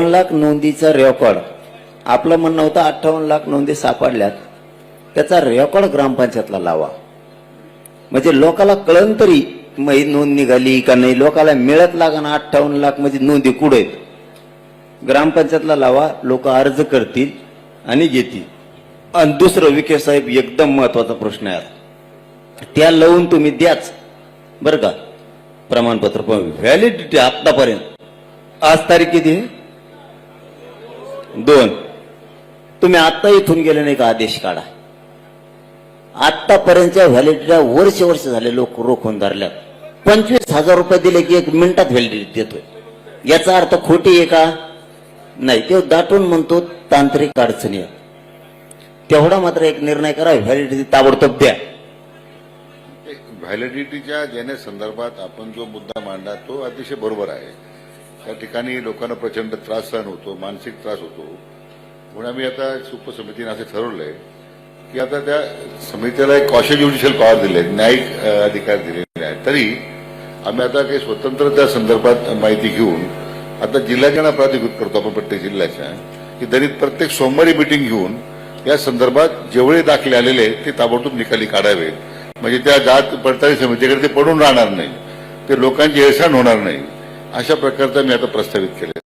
Lakh नोंदीचा record आपलं म्हणणं होतं अठ्ठावन्न लाख नोंदी सापडल्यात. त्याचा रेकॉर्ड ग्रामपंचायतला लावा. म्हणजे लोकाला कळन तरी मग नोंद निघाली का नाही लोकाला मिळत लागा अठ्ठावन्न लाख म्हणजे नोंदी कुठे आहेत? ग्रामपंचायतला लावा लोक अर्ज करतील आणि घेतील. आणि दुसरं विखे साहेब एकदम महत्त्वाचा प्रश्न आहे. त्या लावून तुम्ही द्याच. बरं का? प्रमाणपत्र व्हॅलिडिटी आतापर्यंत. आज तारीख किती आहे? दोन तुम्ही आत्ता इथून गेले नाही का? आदेश काढा. आत्तापर्यंतच्या व्हॅलिडीला वर्ष वर्ष झाले लोक रोखून धरल्यात. पंचवीस हजार रुपये दिले की एक मिनिटात व्हॅलिडिटी देतोय. याचा अर्थ खोटी आहे का? नाही. ते दाटून म्हणतो तांत्रिक अडचणी तेवढा मात्र एक निर्णय करा व्हॅलिडिटी ताबडतोब द्या. व्हॅलिडिटीच्या देण्यासंदर्भात आपण जो मुद्दा मांडला तो अतिशय बरोबर आहे. त्या ठिकाणी लोकांना प्रचंड त्रास सहन होतो मानसिक त्रास होतो. म्हणून आम्ही आता उपसमितीने असं ठरवलंय की आता त्या समितीला एक कॉशन ज्युडिशियल पॉवर दिले न्यायिक अधिकार दिलेले आहेत. तरी आम्ही आता काही स्वतंत्र त्या संदर्भात माहिती घेऊन आता जिल्ह्याच्या प्राधिकृत करतो आपण प्रत्येक जिल्ह्याच्या की दलित प्रत्येक सोमवारी मिटिंग घेऊन या संदर्भात जेवढे दाखले आलेले आहेत ते ताबडतोब निकाली काढावेत म्हणजे त्या जात पडताळी समितीकडे ते पडून राहणार नाही. ते लोकांची हेळसाण होणार नाही. अशा प्रकारचा मी आता प्रस्तावित केले.